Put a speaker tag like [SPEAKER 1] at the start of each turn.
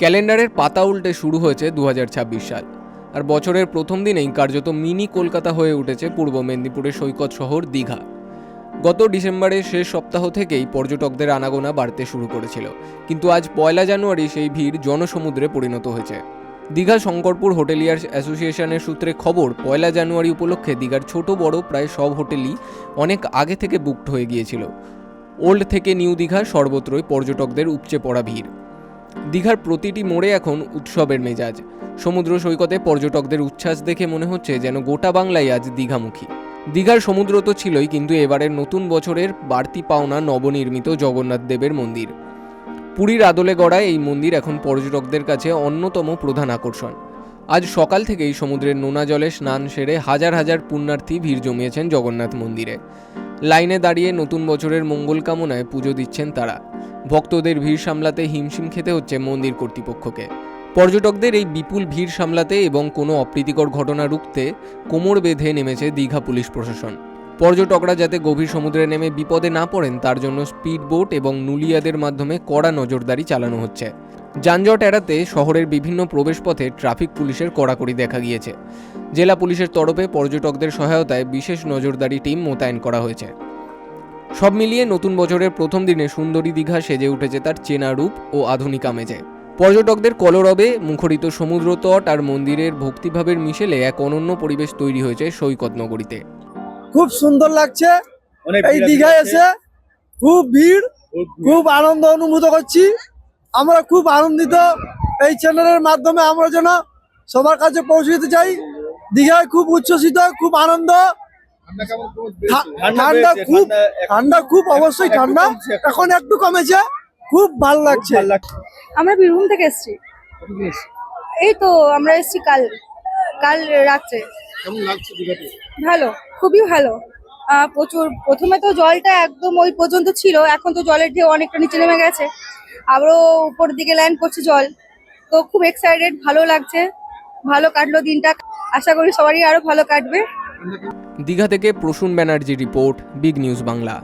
[SPEAKER 1] ক্যালেন্ডারের পাতা উল্টে শুরু হয়েছে দু হাজার ছাব্বিশ সাল। আর বছরের প্রথম দিনেই কার্যত মিনি কলকাতা হয়ে উঠেছে পূর্ব মেদিনীপুরের সৈকত শহর দীঘা। গত ডিসেম্বরের শেষ সপ্তাহ থেকেই পর্যটকদের আনাগোনা বাড়তে শুরু করেছিল। কিন্তু আজ পয়লা জানুয়ারি সেই ভিড় জনসমুদ্রে পরিণত হয়েছে। দীঘা শঙ্করপুর হোটেলিয়ার্স অ্যাসোসিয়েশনের সূত্রে খবর, পয়লা জানুয়ারি উপলক্ষে দীঘার ছোট বড় প্রায় সব হোটেলই অনেক আগে থেকে বুকড হয়ে গিয়েছিল। ওল্ড থেকে নিউ দীঘা সর্বত্রই পর্যটকদের উপচে পড়া ভিড়। দীঘার প্রতিটি মোড়ে এখন উৎসবের মেজাজ। সমুদ্র সৈকতে পর্যটকদের উচ্ছ্বাস দেখে মনে হচ্ছে যেন গোটা বাংলায় আজ দীঘামুখী। দীঘার সমুদ্র তো ছিলই, কিন্তু এবারের নতুন বছরের বাড়তি পাওনা নবনির্মিত জগন্নাথ দেবের মন্দির। পুরীর আদলে গড়া এই মন্দির এখন পর্যটকদের কাছে অন্যতম প্রধান আকর্ষণ। আজ সকাল থেকেই সমুদ্রের নোনা জলে স্নান সেরে হাজার হাজার পুণ্যার্থী ভিড় জমিয়েছেন জগন্নাথ মন্দিরে। লাইনে দাঁড়িয়ে নতুন বছরের মঙ্গল কামনায় পুজো দিচ্ছেন তারা। ভক্তদের ভিড় সামলাতে হিমশিম খেতে হচ্ছে মন্দির কর্তৃপক্ষকে। পর্যটকদের এই বিপুল ভিড় সামলাতে এবং কোনো অপ্রীতিকর ঘটনা রুখতে কোমর বেঁধে নেমেছে দীঘা পুলিশ প্রশাসন। পর্যটকরা যাতে গভীর সমুদ্রে নেমে বিপদে না পড়েন, তার জন্য স্পিড বোট এবং নুলিয়াদের মাধ্যমে কড়া নজরদারি চালানো হচ্ছে। যানজট এড়াতে শহরের বিভিন্ন প্রবেশপথে ট্রাফিক পুলিশের কড়াকড়ি দেখা গিয়েছে। জেলা পুলিশের তরফে পর্যটকদের সহায়তায় বিশেষ নজরদারি টিম মোতায়েন করা হয়েছে। সব মিলিয়ে নতুন বছরের প্রথম দিনে সুন্দরী দীঘা সেজে উঠেছে তার চেনা রূপ ও আধুনিক আমেজে। পর্যটকদের কলরবে মুখরিত সমুদ্র তট আর মন্দিরের ভক্তিভাবের মিশেলে এক অনন্য পরিবেশ তৈরি হয়েছে সৈকত নগরীতে।
[SPEAKER 2] খুব সুন্দর লাগছে। এই
[SPEAKER 3] ভিড়
[SPEAKER 2] দীঘায় এসে খুব ভিড়
[SPEAKER 3] খুব
[SPEAKER 2] আনন্দ অনুভূত করছি। আমরা খুব আনন্দিত এই চ্যানেলের মাধ্যমে আমরা যেন সবার কাছে পৌঁছে দিতে চাই। দীঘায় খুব উচ্ছ্বসিত খুব আনন্দ। ঠান্ডা খুব
[SPEAKER 3] ঠান্ডা
[SPEAKER 2] খুব অবশ্যই ঠান্ডা।
[SPEAKER 3] এখন।
[SPEAKER 2] একটু কমেছে। খুব ভালো লাগছে।
[SPEAKER 4] আমরা বীরভূম থেকে এসেছি। এই তো আমরা এসেছি কাল কাল রাত্রে।
[SPEAKER 3] কেমন
[SPEAKER 4] ভালো। খুবই ভালো। প্রচুর, প্রথমে তো জলটা একদম ওই পর্যন্ত ছিল, এখন তো জলের ঢেউ অনেকটা নিচে নেমে গেছে। আবারও উপর দিকে লাইন করছে জল। তো খুব এক্সাইটেড ভালো লাগছে। ভালো কাটলো দিনটা। আশা করি সবারই আরও ভালো কাটবে।
[SPEAKER 1] দীঘা থেকে Prasun Banerjee report, big news Bangla.